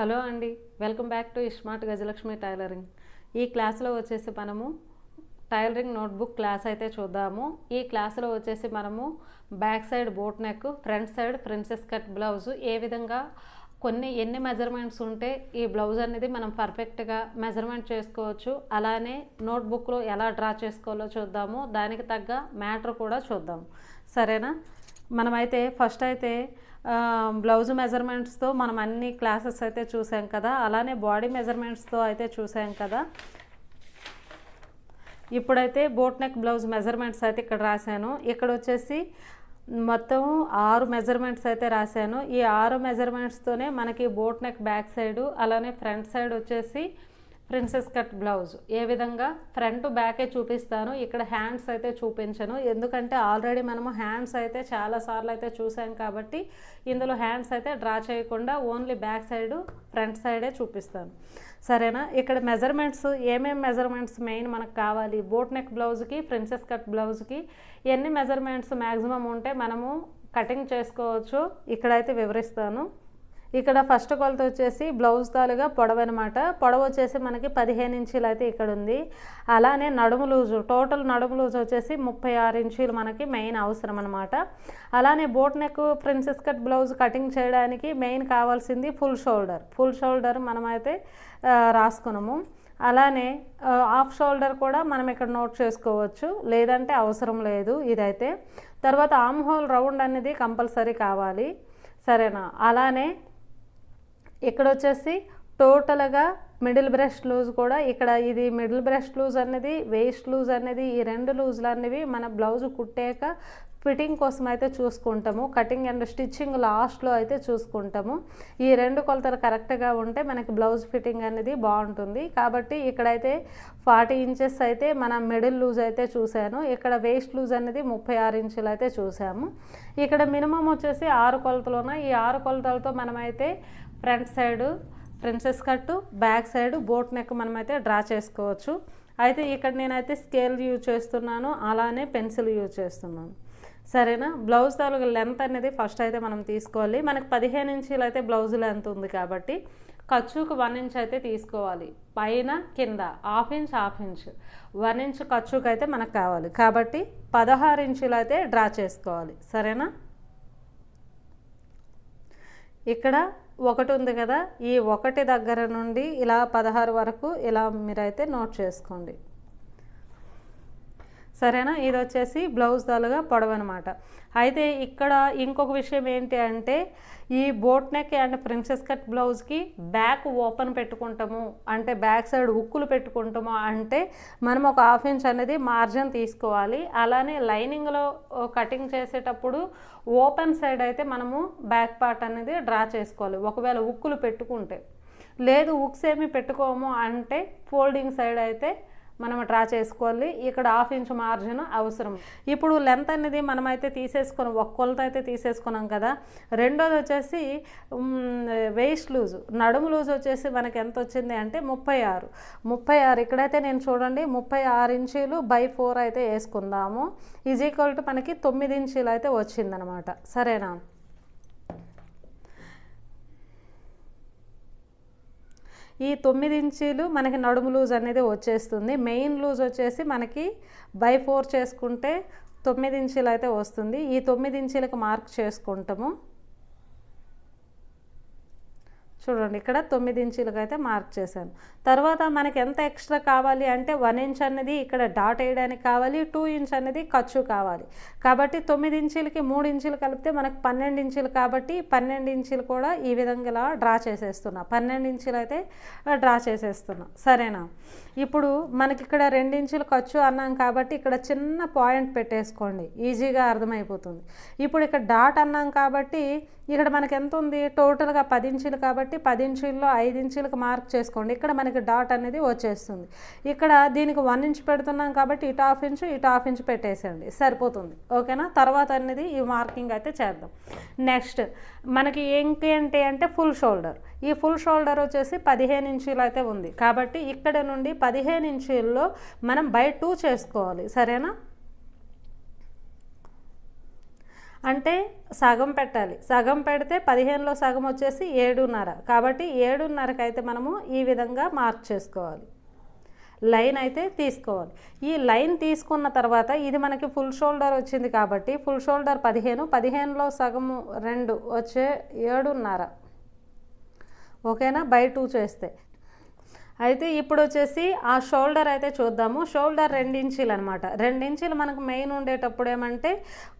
Hello అండి welcome back to smart Gajalakshmi tailoring. ఈ క్లాస్లో వచ్చేసి మనము టైలరింగ్ నోట్బుక్ క్లాస్ అయితే చూద్దాము. ఈ క్లాస్లో వచ్చేసి మనము back side boat neck front side princess cut blouse ఏ విధంగా కొన్ని ఎన్ని మెజర్మెంట్స్ ఉంటే ఈ బ్లౌజ్ అనేది మనం పర్ఫెక్ట్గా మెజర్మెంట్ చేసుకోవచ్చు. అలానే నోట్బుక్లో ఎలా డ్రా చేసుకోవాలో చూద్దాము. దానికి తగ్గ మ్యాటర్ కూడా చూద్దాము సరేనా? మనమైతే ఫస్ట్ అయితే బ్లౌజ్ మెజర్మెంట్స్తో మనం అన్ని క్లాసెస్ అయితే చూసాం కదా. అలానే బాడీ మెజర్మెంట్స్తో అయితే చూసాం కదా. ఇప్పుడైతే బోట్ నెక్ బ్లౌజ్ మెజర్మెంట్స్ అయితే ఇక్కడ రాశాను. ఇక్కడ వచ్చేసి మొత్తం ఆరు మెజర్మెంట్స్ అయితే రాశాను. ఈ ఆరు మెజర్మెంట్స్తోనే మనకి బోట్ నెక్ బ్యాక్ సైడ్ అలానే ఫ్రంట్ సైడ్ వచ్చేసి ప్రిన్సెస్ కట్ బ్లౌజ్. ఏ విధంగా ఫ్రంట్ బ్యాకే చూపిస్తాను ఇక్కడ హ్యాండ్స్ అయితే చూపించను. ఎందుకంటే ఆల్రెడీ మనము హ్యాండ్స్ అయితే చాలా సార్లు అయితే చూసాం కాబట్టి ఇందులో హ్యాండ్స్ అయితే డ్రా చేయకుండా ఓన్లీ బ్యాక్ సైడ్ ఫ్రంట్ సైడే చూపిస్తాను. సరేనా? ఇక్కడ మెజర్మెంట్స్ ఏమేమి మెజర్మెంట్స్ మెయిన్ మనకు కావాలి? బోట్ నెక్ బ్లౌజ్కి ప్రిన్సెస్ కట్ బ్లౌజ్కి ఎన్ని మెజర్మెంట్స్ మ్యాక్సిమం ఉంటే మనము కటింగ్ చేసుకోవచ్చు. ఇక్కడైతే వివరిస్తాను. ఇక్కడ ఫస్ట్ కొలత వచ్చేసి బ్లౌజ్ తాలుగా పొడవు అనమాట పొడవు వచ్చేసి మనకి పదిహేను ఇంచీలు అయితే ఇక్కడ ఉంది. అలానే నడుము లూజు టోటల్ నడుము లూజ్ వచ్చేసి ముప్పై ఆరు ఇంచీలు మనకి మెయిన్ అవసరం అనమాట అలానే boat neck princess cut blouse cutting చేయడానికి మెయిన్ కావాల్సింది ఫుల్ షోల్డర్ ఫుల్ షోల్డర్ మనమైతే రాసుకున్నాము. అలానే హాఫ్ షోల్డర్ కూడా మనం ఇక్కడ నోట్ చేసుకోవచ్చు. లేదంటే అవసరం లేదు ఇదైతే. తర్వాత ఆమ్ హోల్ రౌండ్ అనేది కంపల్సరీ కావాలి. సరేనా? అలానే ఇక్కడ వచ్చేసి టోటల్గా మిడిల్ బ్రెస్ట్ లూజ్ కూడా ఇక్కడ ఇది మిడిల్ బ్రెస్ట్ లూజ్ అనేది వేస్ట్ లూజ్ అనేది ఈ రెండు లూజ్లు అనేవి మన బ్లౌజ్ కుట్టాక ఫిట్టింగ్ కోసం అయితే చూసుకుంటాము. కటింగ్ అండ్ స్టిచ్చింగ్ లాస్ట్లో అయితే చూసుకుంటాము. ఈ రెండు కొలతలు కరెక్ట్గా ఉంటే మనకి బ్లౌజ్ ఫిట్టింగ్ అనేది బాగుంటుంది. కాబట్టి ఇక్కడైతే ఫార్టీ ఇంచెస్ అయితే మన మిడిల్ లూజ్ అయితే చూశాను. ఇక్కడ వేస్ట్ లూజ్ అనేది ముప్పై ఆరు ఇంచులు అయితే చూసాము ఇక్కడ మినిమం వచ్చేసి ఆరు కొలతలు ఈ ఆరు కొలతలతో మనమైతే front side princess cut back side boat neck మనమైతే డ్రా చేసుకోవచ్చు. అయితే ఇక్కడ నేనైతే స్కేల్ యూజ్ చేస్తున్నాను అలానే పెన్సిల్ యూజ్ చేస్తున్నాను. సరేనా? బ్లౌజ్ తాలూకు లెంత్ అనేది ఫస్ట్ అయితే మనం తీసుకోవాలి. మనకు పదిహేను ఇంచీలు అయితే బ్లౌజ్ లెంత్ ఉంది కాబట్టి ఖర్చుకు వన్ ఇంచ్ అయితే తీసుకోవాలి. పైన కింద half inch half inch. One inch ఖర్చుకు అయితే మనకు కావాలి. కాబట్టి పదహారు ఇంచులు అయితే డ్రా చేసుకోవాలి. సరేనా? ఇక్కడ ఒకటి ఉంది కదా ఈ ఒకటి దగ్గర నుండి ఇలా పదహారు వరకు ఇలా మీరైతే నోట్ చేసుకోండి. సరేనా? ఇది వచ్చేసి బ్లౌజ్ దాలుగా పొడవు అనమాట అయితే ఇక్కడ ఇంకొక విషయం ఏంటి అంటే ఈ boat neck and princess cut బ్లౌజ్కి బ్యాక్ ఓపెన్ పెట్టుకుంటాము. అంటే బ్యాక్ సైడ్ ఉక్కులు పెట్టుకుంటాము అంటే మనం ఒక హాఫ్ ఇంచ్ అనేది మార్జిన్ తీసుకోవాలి. అలానే లైనింగ్లో కటింగ్ చేసేటప్పుడు ఓపెన్ సైడ్ అయితే మనము బ్యాక్ పార్ట్ అనేది డ్రా చేసుకోవాలి. ఒకవేళ ఉక్కులు పెట్టుకుంటే. లేదు ఉక్స్ ఏమి పెట్టుకోము అంటే ఫోల్డింగ్ సైడ్ అయితే మనం డ్రా చేసుకోవాలి. ఇక్కడ హాఫ్ ఇంచ్ మార్జిన్ అవసరం. ఇప్పుడు లెంత్ అనేది మనమైతే తీసేసుకున్నాం ఒక కొలత అయితే తీసేసుకున్నాం కదా. రెండోది వచ్చేసి వేస్ట్ లూజ్ నడుము లూజ్ వచ్చేసి మనకి ఎంత వచ్చింది అంటే ముప్పై ఆరు. ముప్పై ఆరు ఇక్కడైతే నేను చూడండి ముప్పై ఆరు ఇంచీలు బై ఫోర్ అయితే వేసుకుందాము. ఈజ్ ఈక్వల్ టు మనకి తొమ్మిది ఇంచీలు అయితే వచ్చిందనమాట. సరేనా? ఈ తొమ్మిది ఇంచీలు మనకి నడుము లూజ్ అనేది వచ్చేస్తుంది. మెయిన్ లూజ్ వచ్చేసి మనకి బై ఫోర్ చేసుకుంటే తొమ్మిది ఇంచీలు అయితే వస్తుంది. ఈ తొమ్మిది ఇంచీలకు మార్క్ చేసుకుంటాము. చూడండి ఇక్కడ తొమ్మిది ఇంచీలకు అయితే మార్క్ చేశాను. తర్వాత మనకి ఎంత ఎక్స్ట్రా కావాలి అంటే వన్ ఇంచ్ అనేది ఇక్కడ డాట్ వేయడానికి కావాలి టూ ఇంచ్ అనేది ఖర్చు కావాలి. కాబట్టి తొమ్మిది ఇంచులకి మూడు ఇంచులు కలిపితే మనకు పన్నెండు ఇంచులు కాబట్టి పన్నెండు ఇంచులు కూడా ఈ విధంగా ఇలా డ్రా చేసేస్తున్నా. పన్నెండు ఇంచులు అయితే డ్రా చేసేస్తున్నా. సరేనా? ఇప్పుడు మనకి ఇక్కడ రెండు ఇంచులు ఖర్చు అన్నాం కాబట్టి ఇక్కడ చిన్న పాయింట్ పెట్టేసుకోండి. ఈజీగా అర్థమైపోతుంది. ఇప్పుడు ఇక్కడ డాట్ అన్నాం కాబట్టి ఇక్కడ మనకి ఎంత ఉంది టోటల్గా పది ఇంచులు కాబట్టి పది ఇంచుల్లో ఐదు ఇంచులకు మార్క్ చేసుకోండి. ఇక్కడ మనకి డాట్ అనేది వచ్చేస్తుంది. ఇక్కడ దీనికి వన్ ఇంచ్ పెడుతున్నాం కాబట్టి ఇటు హాఫ్ ఇంచు ఇటు హాఫ్ ఇంచ్ పెట్టేసేయండి. సరిపోతుంది. ఓకేనా? తర్వాత అనేది ఈ మార్కింగ్ అయితే చేద్దాం. నెక్స్ట్ మనకి ఇంకేంటి అంటే ఫుల్ షోల్డర్. ఈ ఫుల్ షోల్డర్ వచ్చేసి పదిహేను ఇంచీలు అయితే ఉంది. కాబట్టి ఇక్కడ నుండి పదిహేను ఇంచీల్లో మనం బై టూ చేసుకోవాలి. సరేనా? అంటే సగం పెట్టాలి. సగం పెడితే పదిహేనులో సగం వచ్చేసి ఏడున్నర. కాబట్టి ఏడున్నరకి అయితే మనము ఈ విధంగా మార్క్ చేసుకోవాలి. లైన్ అయితే తీసుకోవాలి. ఈ లైన్ తీసుకున్న తర్వాత ఇది మనకి ఫుల్ షోల్డర్ వచ్చింది కాబట్టి ఫుల్ షోల్డర్ పదిహేను పదిహేనులో సగము రెండు వచ్చే ఏడున్నర. ఓకేనా? బై టూ చేస్తే. అయితే ఇప్పుడు వచ్చేసి ఆ షోల్డర్ అయితే చూద్దాము. షోల్డర్ రెండించీలు అనమాట రెండించీలు మనకు మెయిన్ ఉండేటప్పుడు ఏమంటే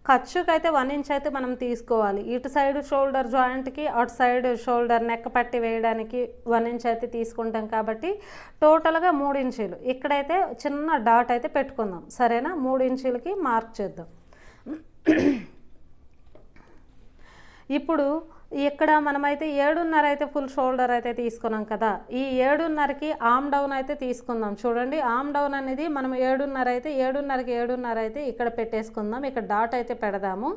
ఖర్చుకి అయితే వన్ ఇంచ్ అయితే మనం తీసుకోవాలి. ఇటు సైడ్ షోల్డర్ జాయింట్కి అటు సైడ్ షోల్డర్ నెక్ పట్టి వేయడానికి వన్ ఇంచ్ అయితే తీసుకుంటాం కాబట్టి టోటల్గా మూడు ఇంచీలు. ఇక్కడైతే చిన్న డాట్ అయితే పెట్టుకుందాం. సరేనా? మూడు ఇంచీలకి మార్క్ చేద్దాం. ఇప్పుడు ఇక్కడ మనమైతే ఏడున్నర అయితే ఫుల్ షోల్డర్ అయితే తీసుకున్నాం కదా. ఈ ఏడున్నరకి ఆమ్ డౌన్ అయితే తీసుకుందాం. చూడండి ఆమ్ డౌన్ అనేది మనం ఏడున్నర అయితే ఏడున్నరకి ఏడున్నర అయితే ఇక్కడ పెట్టేసుకుందాం. ఇక్కడ డాట్ అయితే పెడదాము.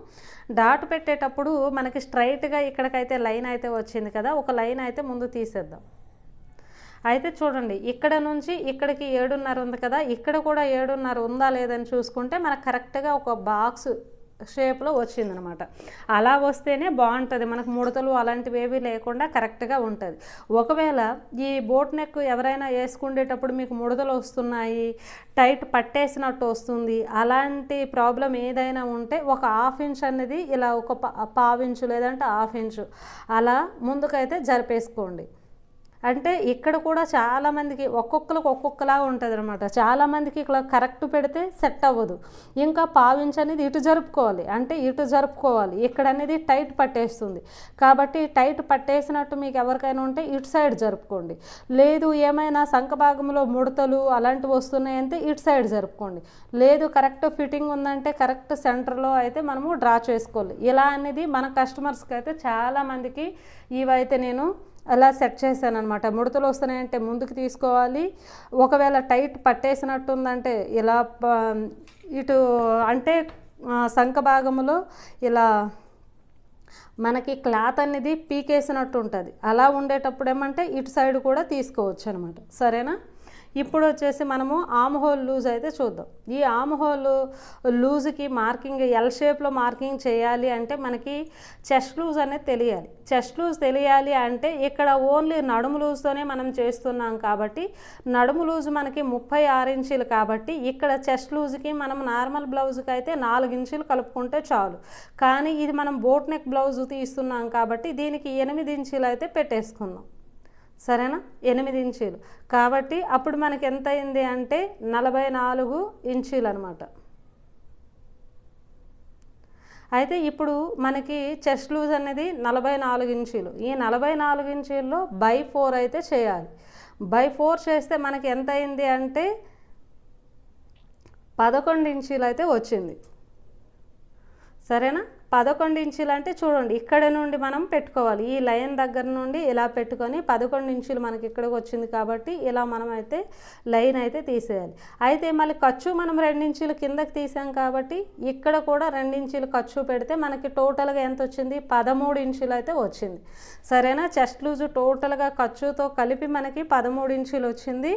డాట్ పెట్టేటప్పుడు మనకి స్ట్రైట్గా ఇక్కడికైతే లైన్ అయితే వచ్చింది కదా ఒక లైన్ అయితే ముందు తీసేద్దాం. అయితే చూడండి ఇక్కడ నుంచి ఇక్కడికి ఏడున్నర ఉంది కదా ఇక్కడ కూడా ఏడున్నర ఉందా లేదని చూసుకుంటే మనకు కరెక్ట్గా ఒక బాక్స్ షేప్లో వచ్చిందనమాట. అలా వస్తేనే బాగుంటుంది. మనకు ముడతలు అలాంటివి ఏవి లేకుండా కరెక్ట్గా ఉంటుంది. ఒకవేళ ఈ బోట్ నెక్ ఎవరైనా వేసుకునేటప్పుడు మీకు ముడతలు వస్తున్నాయి టైట్ పట్టేసినట్టు వస్తుంది అలాంటి ప్రాబ్లం ఏదైనా ఉంటే ఒక హాఫ్ ఇంచ్ అనేది ఇలా ఒక పావించు లేదంటే హాఫ్ ఇంచు అలా ముందుకైతే జరిపేసుకోండి. అంటే ఇక్కడ కూడా చాలామందికి ఒక్కొక్కరికి ఒక్కొక్కలా ఉంటుంది అనమాట చాలామందికి ఇక్కడ కరెక్ట్ పెడితే సెట్ అవ్వదు. ఇంకా పావించ్ అనేది ఇటు జరుపుకోవాలి. అంటే ఇటు జరుపుకోవాలి. ఇక్కడ అనేది టైట్ పట్టేస్తుంది. కాబట్టి టైట్ పట్టేసినట్టు మీకు ఎవరికైనా ఉంటే ఇటు సైడ్ జరుపుకోండి. లేదు ఏమైనా సంఖ భాగంలో ముడతలు అలాంటివి వస్తున్నాయంటే ఇటు సైడ్ జరుపుకోండి. లేదు కరెక్ట్ ఫిట్టింగ్ ఉందంటే కరెక్ట్ సెంటర్లో అయితే మనము డ్రా చేసుకోవాలి. ఇలా అనేది మన కస్టమర్స్కి అయితే చాలామందికి ఇవైతే నేను అలా సెట్ చేశాను అనమాట ముడతలు వస్తున్నాయంటే ముందుకు తీసుకోవాలి. ఒకవేళ టైట్ పట్టేసినట్టుందంటే ఇలా ఇటు అంటే సంఖ భాగంలో ఇలా మనకి క్లాత్ అనేది పీకేసినట్టు ఉంటుంది అలా ఉండేటప్పుడు ఏమంటే ఇటు సైడ్ కూడా తీసుకోవచ్చు అనమాట సరేనా? ఇప్పుడు వచ్చేసి మనము ఆమ్ హోల్ లూజ్ అయితే చూద్దాం. ఈ ఆమ్ హోల్ లూజ్కి మార్కింగ్ ఎల్ షేప్లో మార్కింగ్ చేయాలి అంటే మనకి చెస్ట్ లూజ్ అనేది తెలియాలి. చెస్ట్ లూజ్ తెలియాలి అంటే ఇక్కడ ఓన్లీ నడుము లూజ్తోనే మనం చేస్తున్నాం కాబట్టి నడుము లూజ్ మనకి ముప్పై ఆరు ఇంచీలు కాబట్టి ఇక్కడ చెస్ట్ లూజ్కి మనం నార్మల్ బ్లౌజ్కి అయితే నాలుగు ఇంచులు కలుపుకుంటే చాలు. కానీ ఇది మనం బోట్ నెక్ బ్లౌజ్ తీస్తున్నాం కాబట్టి దీనికి ఎనిమిది ఇంచీలు అయితే పెట్టేసుకుందాం. సరేనా? ఎనిమిది ఇంచీలు. కాబట్టి అప్పుడు మనకి ఎంత అయింది అంటే నలభై నాలుగు ఇంచీలు అనమాట అయితే ఇప్పుడు మనకి చెస్ట్ లూజ్ అనేది నలభై నాలుగు ఇంచీలు. ఈ నలభై నాలుగు ఇంచీల్లో బై ఫోర్ అయితే చేయాలి. బై ఫోర్ చేస్తే మనకి ఎంత అయింది అంటే పదకొండు ఇంచీలు అయితే వచ్చింది. సరేనా? పదకొండు ఇంచులు అంటే చూడండి ఇక్కడ నుండి మనం పెట్టుకోవాలి. ఈ లైన్ దగ్గర నుండి ఇలా పెట్టుకొని పదకొండు ఇంచులు మనకి ఇక్కడికి వచ్చింది కాబట్టి ఇలా మనం అయితే లైన్ అయితే తీసేయాలి. అయితే మళ్ళీ ఖర్చు మనం రెండించులు కిందకి తీసాం కాబట్టి ఇక్కడ కూడా రెండించులు ఖర్చు పెడితే మనకి టోటల్గా ఎంత వచ్చింది? పదమూడు ఇంచులు అయితే వచ్చింది. సరేనా? చెస్ట్ లూజు టోటల్గా ఖర్చుతో కలిపి మనకి పదమూడు ఇంచులు వచ్చింది.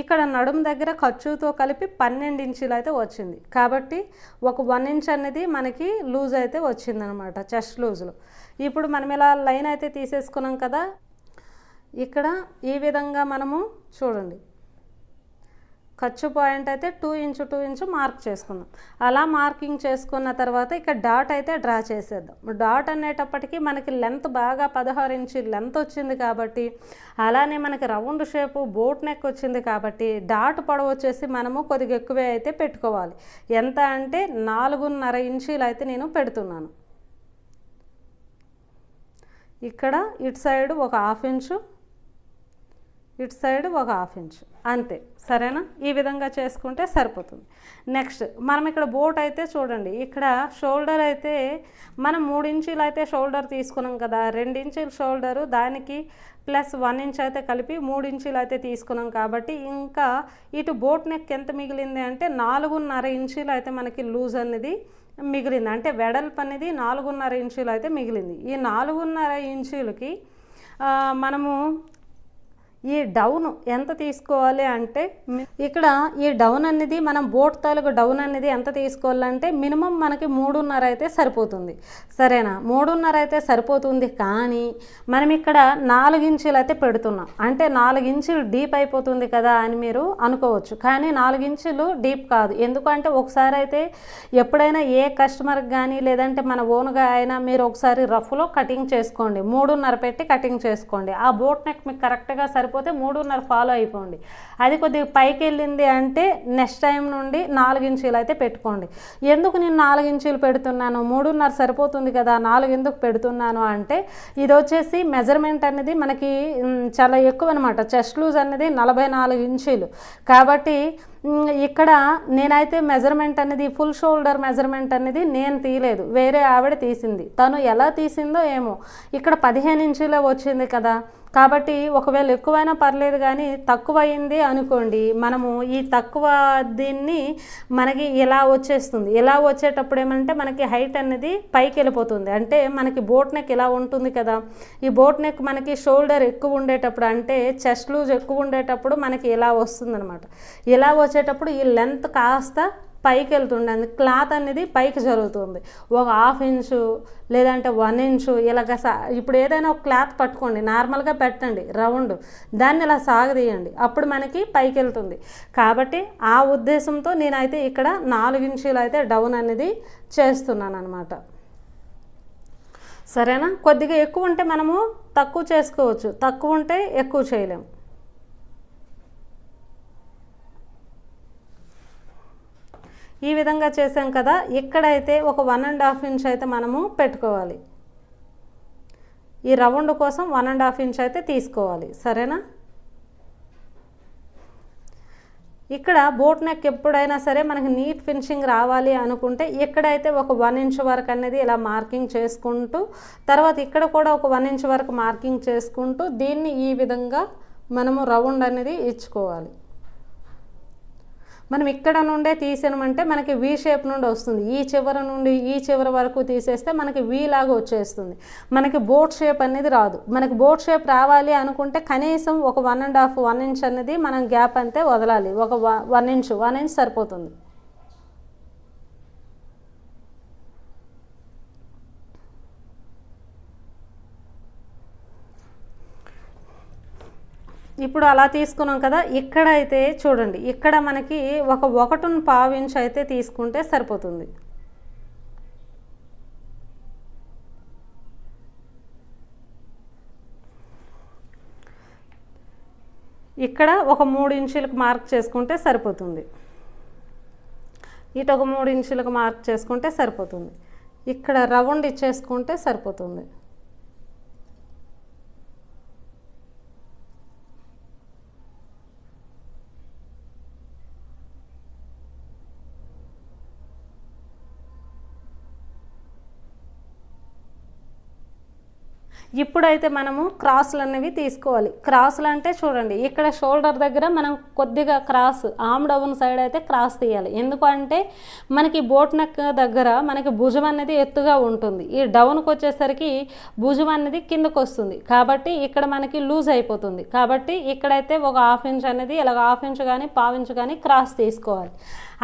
ఇక్కడ నడుము దగ్గర ఖర్చుతో కలిపి పన్నెండు ఇంచులు అయితే వచ్చింది. కాబట్టి ఒక వన్ ఇంచ్ అనేది మనకి లూజ్ అయితే వచ్చిందనమాట చెస్ట్ లూజ్లో. ఇప్పుడు మనం ఇలా లైన్ అయితే తీసేసుకున్నాం కదా ఇక్కడ ఈ విధంగా మనము చూడండి. ఖర్చు పాయింట్ అయితే two inch two inch mark చేసుకుందాం. అలా మార్కింగ్ చేసుకున్న తర్వాత ఇక్కడ డాట్ అయితే డ్రా చేసేద్దాం. డాట్ అనేటప్పటికీ మనకి లెంత్ బాగా పదహారు ఇంచు లెంత్ వచ్చింది కాబట్టి అలానే మనకి రౌండ్ షేపు బోట్ నెక్ వచ్చింది కాబట్టి డాట్ పొడవు వచ్చేసి మనము కొద్దిగా ఎక్కువే అయితే పెట్టుకోవాలి. ఎంత అంటే నాలుగున్నర ఇంచీలు అయితే నేను పెడుతున్నాను. ఇక్కడ ఇటు సైడ్ ఒక హాఫ్ ఇంచు ఇటు సైడ్ ఒక హాఫ్ ఇంచ్. అంతే. సరేనా? ఈ విధంగా చేసుకుంటే సరిపోతుంది. నెక్స్ట్ మనం ఇక్కడ బోట్ అయితే చూడండి. ఇక్కడ షోల్డర్ అయితే మనం మూడు ఇంచీలు అయితే షోల్డర్ తీసుకున్నాం కదా. రెండు ఇంచీల షోల్డరు దానికి ప్లస్ వన్ ఇంచ్ అయితే కలిపి మూడు ఇంచీలు అయితే తీసుకున్నాం కాబట్టి ఇంకా ఇటు బోట్ నెక్ ఎంత మిగిలింది అంటే నాలుగున్నర ఇంచీలు అయితే మనకి లూజ్ అనేది మిగిలింది. అంటే వెడల్పు అనేది నాలుగున్నర ఇంచీలు అయితే మిగిలింది. ఈ నాలుగున్నర ఇంచీలకి మనము ఈ డౌన్ ఎంత తీసుకోవాలి అంటే ఇక్కడ ఈ డౌన్ అనేది మనం బోట్ తాలూకు డౌన్ అనేది ఎంత తీసుకోవాలంటే మినిమం మనకి మూడున్నర అయితే సరిపోతుంది. సరేనా? మూడున్నర అయితే సరిపోతుంది కానీ మనం ఇక్కడ నాలుగు అయితే పెడుతున్నాం. అంటే నాలుగించులు డీప్ అయిపోతుంది కదా అని మీరు అనుకోవచ్చు. కానీ నాలుగు డీప్ కాదు. ఎందుకంటే ఒకసారి అయితే ఎప్పుడైనా ఏ కస్టమర్కి కానీ లేదంటే మన ఓన్గా అయినా మీరు ఒకసారి రఫ్లో కటింగ్ చేసుకోండి. మూడున్నర పెట్టి కటింగ్ చేసుకోండి. ఆ బోట్ నెక్ మీకు కరెక్ట్గా సరిపో లేకపోతే మూడున్నర ఫాలో అయిపోండి. అది కొద్దిగా పైకి వెళ్ళింది అంటే నెక్స్ట్ టైం నుండి నాలుగు ఇంచీలు అయితే పెట్టుకోండి. ఎందుకు నేను నాలుగించీలు పెడుతున్నాను? మూడున్నర సరిపోతుంది కదా నాలుగు ఎందుకు పెడుతున్నాను అంటే ఇది వచ్చేసి మెజర్మెంట్ అనేది మనకి చాలా ఎక్కువ అనమాట చెస్ట్ లూజ్ అనేది నలభై నాలుగు ఇంచీలు. కాబట్టి ఇక్కడ నేనైతే మెజర్మెంట్ అనేది ఫుల్ షోల్డర్ మెజర్మెంట్ అనేది నేను తీయలేదు. వేరే ఆవిడ తీసింది. తను ఎలా తీసిందో ఏమో. ఇక్కడ పదిహేను ఇంచులే వచ్చింది కదా. కాబట్టి ఒకవేళ ఎక్కువైనా పర్లేదు కానీ తక్కువ అయింది అనుకోండి మనము ఈ తక్కువ దీన్ని మనకి ఇలా వచ్చేస్తుంది. ఇలా వచ్చేటప్పుడు ఏమంటే మనకి హైట్ అనేది పైకి వెళ్ళిపోతుంది. అంటే మనకి బోట్ నెక్ ఇలా ఉంటుంది కదా. ఈ బోట్ నెక్ మనకి షోల్డర్ ఎక్కువ ఉండేటప్పుడు అంటే చెస్ట్ లూజ్ ఎక్కువ ఉండేటప్పుడు మనకి ఇలా వస్తుందన్నమాట. ఇలా వచ్చేటప్పుడు ఈ లెంత్ కాస్త పైకి వెళ్తుండే క్లాత్ అనేది పైకి జరుగుతుంది. ఒక హాఫ్ ఇంచు లేదంటే వన్ ఇంచు ఇలాగ సా ఇప్పుడు ఏదైనా ఒక క్లాత్ పట్టుకోండి నార్మల్గా పెట్టండి రౌండ్ దాన్ని ఇలా సాగదీయండి. అప్పుడు మనకి పైకి వెళ్తుంది. కాబట్టి ఆ ఉద్దేశంతో నేనైతే ఇక్కడ నాలుగు ఇంచులు అయితే డౌన్ అనేది చేస్తున్నాను అనమాట సరేనా? కొద్దిగా ఎక్కువ ఉంటే మనము తక్కువ చేసుకోవచ్చు. తక్కువ ఉంటే ఎక్కువ చేయలేము ఈ విధంగా చేసాం కదా ఇక్కడైతే ఒక వన్ అండ్ హాఫ్ ఇంచ్ అయితే మనము పెట్టుకోవాలి. ఈ రౌండ్ కోసం వన్ అండ్ హాఫ్ ఇంచ్ అయితే తీసుకోవాలి. సరేనా? ఇక్కడ బోట్ నెక్ ఎప్పుడైనా సరే మనకి నీట్ ఫినిషింగ్ రావాలి అనుకుంటే ఇక్కడైతే ఒక వన్ ఇంచ్ వరకు అనేది ఇలా మార్కింగ్ చేసుకుంటూ తర్వాత ఇక్కడ కూడా ఒక వన్ ఇంచ్ వరకు మార్కింగ్ చేసుకుంటూ దీన్ని ఈ విధంగా మనము రౌండ్ అనేది ఇచ్చుకోవాలి. మనం ఇక్కడ నుండే తీసామంటే మనకి వి షేప్ నుండి వస్తుంది. ఈ చివర నుండి ఈ చివర వరకు తీసేస్తే మనకి వీ లాగా వచ్చేస్తుంది. మనకి బోట్ షేప్ అనేది రాదు. మనకి బోట్ షేప్ రావాలి అనుకుంటే కనీసం ఒక one and half one inch అనేది మనం గ్యాప్ అంతే వదలాలి. ఒక వన్ ఇంచ్ వన్ ఇంచ్ సరిపోతుంది. ఇప్పుడు అలా తీసుకున్నాం కదా ఇక్కడ అయితే చూడండి ఇక్కడ మనకి ఒక ఒకటిన్ పావు ఇంచ్ అయితే తీసుకుంటే సరిపోతుంది. ఇక్కడ ఒక మూడు ఇంచులకు మార్క్ చేసుకుంటే సరిపోతుంది. ఇటు ఒక మూడు ఇంచులకు మార్క్ చేసుకుంటే సరిపోతుంది. ఇక్కడ రౌండ్ ఇచ్చేసుకుంటే సరిపోతుంది. ఇప్పుడైతే మనము క్రాసులు అనేవి తీసుకోవాలి. క్రాసులు అంటే చూడండి ఇక్కడ షోల్డర్ దగ్గర మనం కొద్దిగా క్రాస్ ఆమ్ డౌన్ సైడ్ అయితే క్రాస్ తీయాలి. ఎందుకంటే మనకి బోట్ నెక్ దగ్గర మనకి భుజం అనేది ఎత్తుగా ఉంటుంది. ఈ డౌన్కి వచ్చేసరికి భుజం అనేది కిందకు వస్తుంది. కాబట్టి ఇక్కడ మనకి లూజ్ అయిపోతుంది. కాబట్టి ఇక్కడైతే ఒక హాఫ్ ఇంచ్ అనేది ఇలాగ హాఫ్ ఇంచ్ కానీ పావు ఇంచ్ కానీ క్రాస్ తీసుకోవాలి.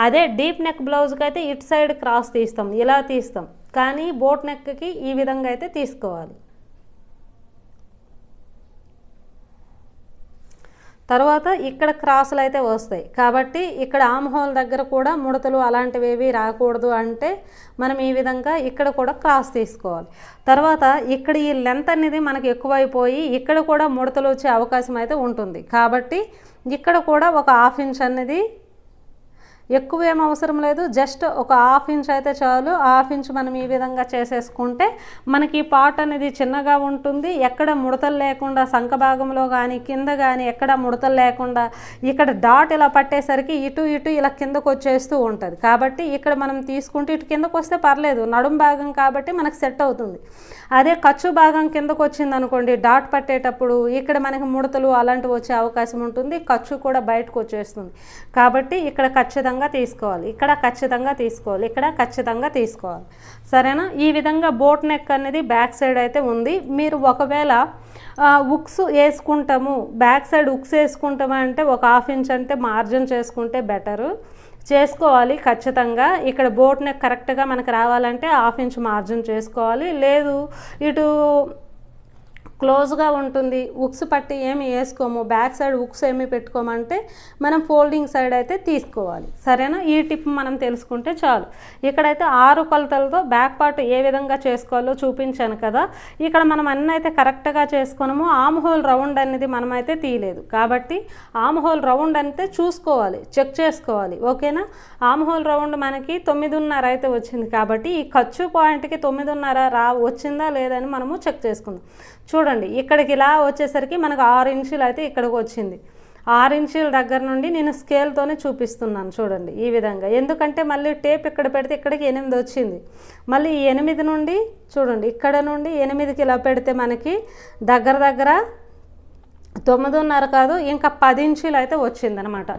అదే డీప్ నెక్ బ్లౌజ్కి అయితే ఇటు సైడ్ క్రాస్ తీస్తాం ఇలా తీస్తాం. కానీ బోట్ నెక్కి ఈ విధంగా అయితే తీసుకోవాలి. తర్వాత ఇక్కడ క్రాసులు అయితే వస్తాయి. కాబట్టి ఇక్కడ ఆమ్ హోల్ దగ్గర కూడా ముడతలు అలాంటివి ఏవి రాకూడదు అంటే మనం ఈ విధంగా ఇక్కడ కూడా క్రాస్ తీసుకోవాలి. తర్వాత ఇక్కడ ఈ లెంత్ అనేది మనకు ఎక్కువైపోయి ఇక్కడ కూడా ముడతలు వచ్చే అవకాశం అయితే ఉంటుంది. కాబట్టి ఇక్కడ కూడా ఒక హాఫ్ ఇంచ్ అనేది ఎక్కువ ఏం అవసరం లేదు. జస్ట్ ఒక హాఫ్ ఇంచ్ అయితే చాలు. హాఫ్ ఇంచ్ మనం ఈ విధంగా చేసేసుకుంటే మనకి ఈ అనేది చిన్నగా ఉంటుంది. ఎక్కడ ముడతలు లేకుండా సంఖ భాగంలో కానీ కింద కానీ ఎక్కడ ముడతలు లేకుండా ఇక్కడ డాట్ ఇలా పట్టేసరికి ఇటు ఇటు ఇలా కిందకు వచ్చేస్తూ ఉంటుంది. కాబట్టి ఇక్కడ మనం తీసుకుంటే ఇటు కిందకు వస్తే పర్లేదు. నడుం భాగం కాబట్టి మనకు సెట్ అవుతుంది. అదే ఖర్చు భాగం కిందకు వచ్చింది అనుకోండి డాట్ పట్టేటప్పుడు ఇక్కడ మనకి ముడతలు అలాంటివి వచ్చే అవకాశం ఉంటుంది. ఖర్చు కూడా బయటకు వచ్చేస్తుంది. కాబట్టి ఇక్కడ ఖచ్చితంగా ఖచ్చితంగా తీసుకోవాలి. ఇక్కడ ఖచ్చితంగా తీసుకోవాలి. ఇక్కడ ఖచ్చితంగా తీసుకోవాలి. సరేనా? ఈ విధంగా బోట్ నెక్ అనేది బ్యాక్ సైడ్ అయితే ఉంది. మీరు ఒకవేళ ఉక్స్ వేసుకుంటాము. బ్యాక్ సైడ్ ఉక్స్ వేసుకుంటాము అంటే ఒక హాఫ్ ఇంచ్ అంటే మార్జిన్ చేసుకుంటే బెటరు. చేసుకోవాలి ఖచ్చితంగా. ఇక్కడ బోట్ నెక్ కరెక్ట్గా మనకు రావాలంటే హాఫ్ ఇంచ్ మార్జిన్ చేసుకోవాలి. లేదు ఇటు క్లోజ్గా ఉంటుంది. ఉక్స్ పట్టి ఏమి వేసుకోము. బ్యాక్ సైడ్ ఉక్స్ ఏమి పెట్టుకోమంటే మనం ఫోల్డింగ్ సైడ్ అయితే తీసుకోవాలి. సరేనా? ఈ టిప్ మనం తెలుసుకుంటే చాలు. ఇక్కడైతే ఆరు కొలతలతో బ్యాక్ పార్ట్ ఏ విధంగా చేసుకోవాలో చూపించాను కదా. ఇక్కడ మనం అన్నీ అయితే కరెక్ట్గా చేసుకున్నాము. ఆమ్ హోల్ రౌండ్ అనేది మనం అయితే తీయలేదు. కాబట్టి ఆమ్ హోల్ రౌండ్ అయితే చూసుకోవాలి. చెక్ చేసుకోవాలి. ఓకేనా? ఆమ్ హోల్ రౌండ్ మనకి తొమ్మిదిన్నర అయితే వచ్చింది. కాబట్టి ఈ ఖర్చు పాయింట్కి తొమ్మిదిన్నర రా వచ్చిందా లేదని మనము చెక్ చేసుకుందాం. చూడండి ఇక్కడికి ఇలా వచ్చేసరికి మనకు ఆరు ఇంచులు అయితే ఇక్కడికి వచ్చింది. ఆరు ఇంచుల దగ్గర నుండి నేను స్కేల్తోనే చూపిస్తున్నాను చూడండి ఈ విధంగా. ఎందుకంటే మళ్ళీ టేప్ ఇక్కడ పెడితే ఇక్కడికి ఎనిమిది వచ్చింది. మళ్ళీ ఈ ఎనిమిది నుండి చూడండి ఇక్కడ నుండి ఎనిమిదికి ఇలా పెడితే మనకి దగ్గర దగ్గర తొమ్మిదిన్నర కాదు ఇంకా పది ఇంచీలు అయితే వచ్చిందనమాట.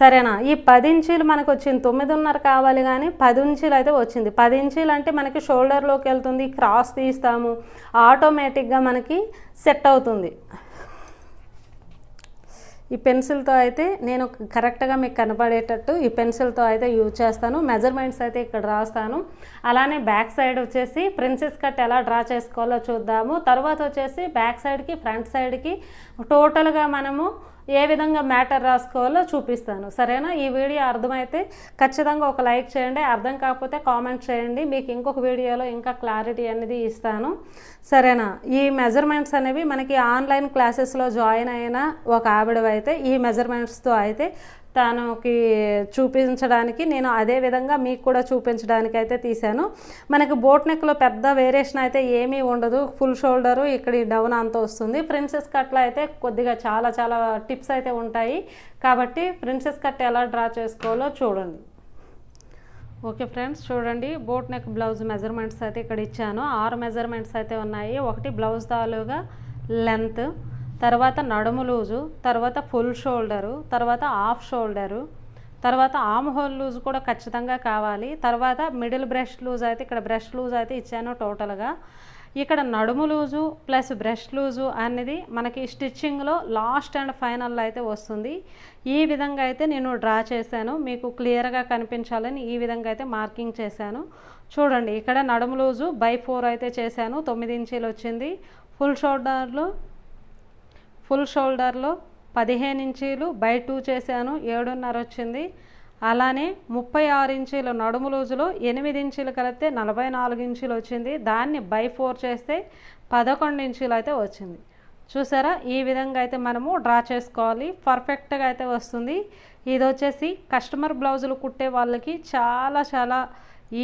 సరేనా? ఈ పది ఇంచీలు మనకు వచ్చింది తొమ్మిదిన్నర కావాలి కానీ పది ఇంచీలు అయితే వచ్చింది. పది ఇంచీలు అంటే మనకి షోల్డర్లోకి వెళ్తుంది క్రాస్ తీస్తాము ఆటోమేటిక్గా మనకి సెట్ అవుతుంది. ఈ పెన్సిల్తో అయితే నేను కరెక్ట్గా మీకు కనపడేటట్టు ఈ పెన్సిల్తో అయితే యూజ్ చేస్తాను. మెజర్మెంట్స్ అయితే ఇక్కడ రాస్తాను. అలానే బ్యాక్ సైడ్ వచ్చేసి ప్రిన్సెస్ కట్ ఎలా డ్రా చేసుకోవాలో చూద్దాము. తర్వాత వచ్చేసి బ్యాక్ సైడ్కి ఫ్రంట్ సైడ్కి టోటల్గా మనము ఏ విధంగా మ్యాటర్ రాసుకోవాలో చూపిస్తాను. సరేనా? ఈ వీడియో అర్థమైతే ఖచ్చితంగా ఒక లైక్ చేయండి. అర్థం కాకపోతే కామెంట్ చేయండి. మీకు ఇంకొక వీడియోలో ఇంకా క్లారిటీ అనేది ఇస్తాను. సరేనా? ఈ మెజర్మెంట్స్ అనేవి మనకి ఆన్లైన్ క్లాసెస్లో జాయిన్ అయిన ఒక ఆవిడవైతే ఈ మెజర్మెంట్స్తో అయితే తనకి చూపించడానికి నేను అదే విధంగా మీకు కూడా చూపించడానికి అయితే తీశాను. మనకి బోట్ నెక్లో పెద్ద వేరియేషన్ అయితే ఏమీ ఉండదు. ఫుల్ షోల్డరు ఇక్కడ డౌన్ అంత వస్తుంది. ప్రిన్సెస్ కట్లో అయితే కొద్దిగా చాలా చాలా టిప్స్ అయితే ఉంటాయి. కాబట్టి ప్రిన్సెస్ కట్ ఎలా డ్రా చేసుకోవాలో చూడండి. ఓకే ఫ్రెండ్స్ చూడండి. బోట్ నెక్ బ్లౌజ్ మెజర్మెంట్స్ అయితే ఇక్కడ ఇచ్చాను. ఆరు మెజర్మెంట్స్ అయితే ఉన్నాయి. ఒకటి బ్లౌజ్ తాలూగా లెంత్ తర్వాత నడుము లూజు తర్వాత ఫుల్ షోల్డరు తర్వాత హాఫ్ షోల్డరు తర్వాత ఆమ్ హోల్ లూజ్ కూడా ఖచ్చితంగా కావాలి. తర్వాత మిడిల్ బ్రష్ లూజ్ అయితే ఇక్కడ బ్రష్ లూజ్ అయితే ఇచ్చాను టోటల్గా. ఇక్కడ నడుము లూజు ప్లస్ బ్రష్ లూజు అనేది మనకి స్టిచ్చింగ్లో లాస్ట్ అండ్ ఫైనల్ అయితే వస్తుంది. ఈ విధంగా అయితే నేను డ్రా చేశాను. మీకు క్లియర్గా కనిపించాలని ఈ విధంగా అయితే మార్కింగ్ చేశాను. చూడండి ఇక్కడ నడుము లూజు బై ఫోర్ అయితే చేశాను. తొమ్మిది ఇంచీలు వచ్చింది. ఫుల్ షోల్డర్లు ఫుల్ షోల్డర్లో పదిహేను ఇంచీలు బై టూ చేశాను ఏడున్నర వచ్చింది. అలానే ముప్పై ఆరు ఇంచీల నడుము లూజులో ఎనిమిది ఇంచీలు కలిపితే నలభై నాలుగు ఇంచీలు వచ్చింది. దాన్ని బై ఫోర్ చేస్తే పదకొండు ఇంచీలు అయితే వచ్చింది. చూసారా? ఈ విధంగా అయితే మనము డ్రా చేసుకోవాలి. పర్ఫెక్ట్గా అయితే వస్తుంది. ఇది వచ్చేసి కస్టమర్ బ్లౌజులు కుట్టే వాళ్ళకి చాలా చాలా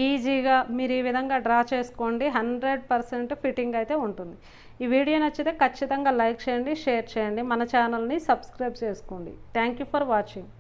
ఈజీగా మీరు ఈ విధంగా డ్రా చేసుకోండి. హండ్రెడ్ పర్సెంట్ ఫిట్టింగ్ అయితే ఉంటుంది. ఈ వీడియో నచ్చితే ఖచ్చితంగా లైక్ చేయండి షేర్ చేయండి మన ఛానల్ని సబ్స్క్రైబ్ చేసుకోండి. Thank you for watching